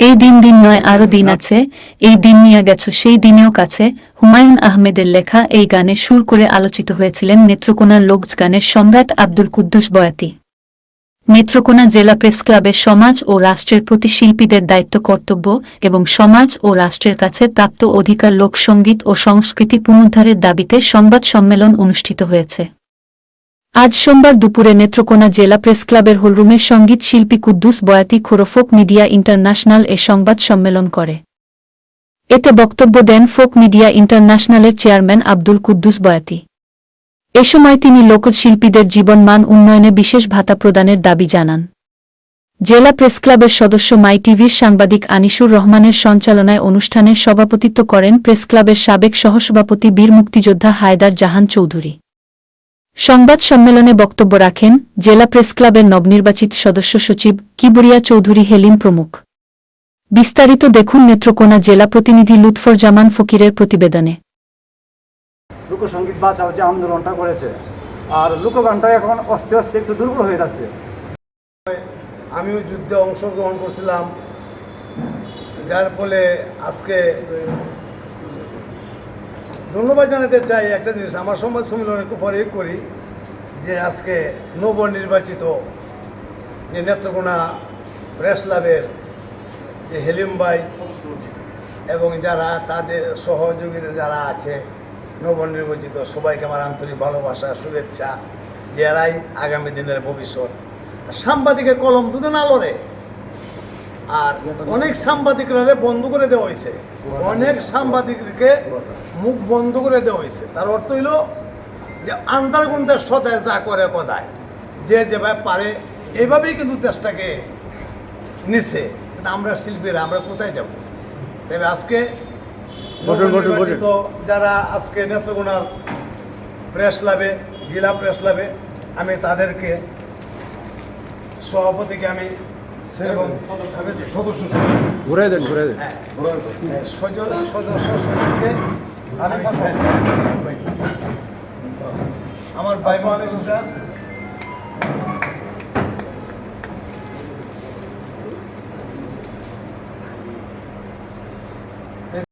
এই দিন দিন নয় আরও দিন আছে। এই দিন নিয়ে গেছো সেই দিনেও কাছে। হুমায়ুন আহমেদের লেখা এই গানে সুর করে আলোচিত হয়েছিলেন নেত্রকোনা লোকজ গানের সম্রাট আব্দুল কুদ্দুস বয়াতি। নেত্রকোনা জেলা প্রেস ক্লাবের সমাজ ও রাষ্ট্রের প্রতি শিল্পীদের দায়িত্ব কর্তব্য এবং সমাজ ও রাষ্ট্রের কাছে প্রাপ্ত অধিকার লোকসঙ্গীত ও সংস্কৃতি পুনরুদ্ধারের দাবিতে সংবাদ সম্মেলন অনুষ্ঠিত হয়েছে। আজ সোমবার দুপুরে নেত্রকোনা জেলা প্রেস ক্লাবের হলরুমে সংগীত শিল্পী কুদ্দুস বয়াতি খোরফোক মিডিয়া ইন্টারন্যাশনাল এ সংবাদ সম্মেলন করে। এতে বক্তব্য দেন ফোক মিডিয়া ইন্টারন্যাশনালের চেয়ারম্যান আব্দুল কুদ্দুস বয়াতি। এ সময় তিনি লোকশিল্পীদের জীবনমান উন্নয়নে বিশেষ ভাতা প্রদানের দাবি জানান। জেলা প্রেস ক্লাবের সদস্য মাই টিভির সাংবাদিক আনিসুর রহমানের সঞ্চালনায় অনুষ্ঠানে সভাপতিত্ব করেন প্রেস ক্লাবের সাবেক সহসভাপতি বীর মুক্তিযোদ্ধা হায়দার জাহান চৌধুরী। সংবাদ সম্মেলনে বক্তব্য রাখেন জেলা প্রেস ক্লাবের নবনির্বাচিত সদস্য সচিব কিবুরিয়া চৌধুরী হেলিম প্রমুখ। বিস্তারিত দেখুন নেত্রকোনা জেলা প্রতিনিধি লুৎফর জামান ফকিরের প্রতিবেদনে। লোকসঙ্গীত বাঁচাও যে আন্দোলনটা করেছে। আর লোকগানটা এখন আস্তে আস্তে একটু দুর্বল হয়ে যাচ্ছে। আমিও যুদ্ধে অংশগ্রহণ করছিলাম। যার ফলে আজকে ধন্যবাদ জানাতে চাই একটা জিনিস। আমার সমাজ সম্মেলন একটু পরে করি যে আজকে নবনির্বাচিত যে নেত্রকোনা প্রেস ক্লাবের যে হেলিম ভাই এবং যারা তাদের সহযোগিতা যারা আছে, নবনির্বাচিত সবাইকে আমার আন্তরিক ভালোবাসা, শুভেচ্ছা, যে এরাই আগামী দিনের ভবিষ্যৎ। সাংবাদিকের কলম দুটো না লড়ে আর অনেক সাংবাদিকরা বন্ধ করে দেওয়া হয়েছে। অনেক সাংবাদিককে মুখ বন্ধ করে দেওয়া হয়েছে। তার অর্থ হইল যে আন্দারগুন্দের সদায় যা করে কদায় যে যেভাবে পারে এইভাবেই কিন্তু দেশটাকে নিছে। আমরা শিল্পীরা আমরা কোথায় যাব? তবে আজকে যারা আজকে নেত্রকোনার প্রেস লাভে জেলা প্রেস লাভে আমি তাদেরকে সভাপতিকে আমি সদস্য ঘুরে দেন ঘুরে দেন সজ- সদস্য সচিবকে আমি আমার ভাই বোনদের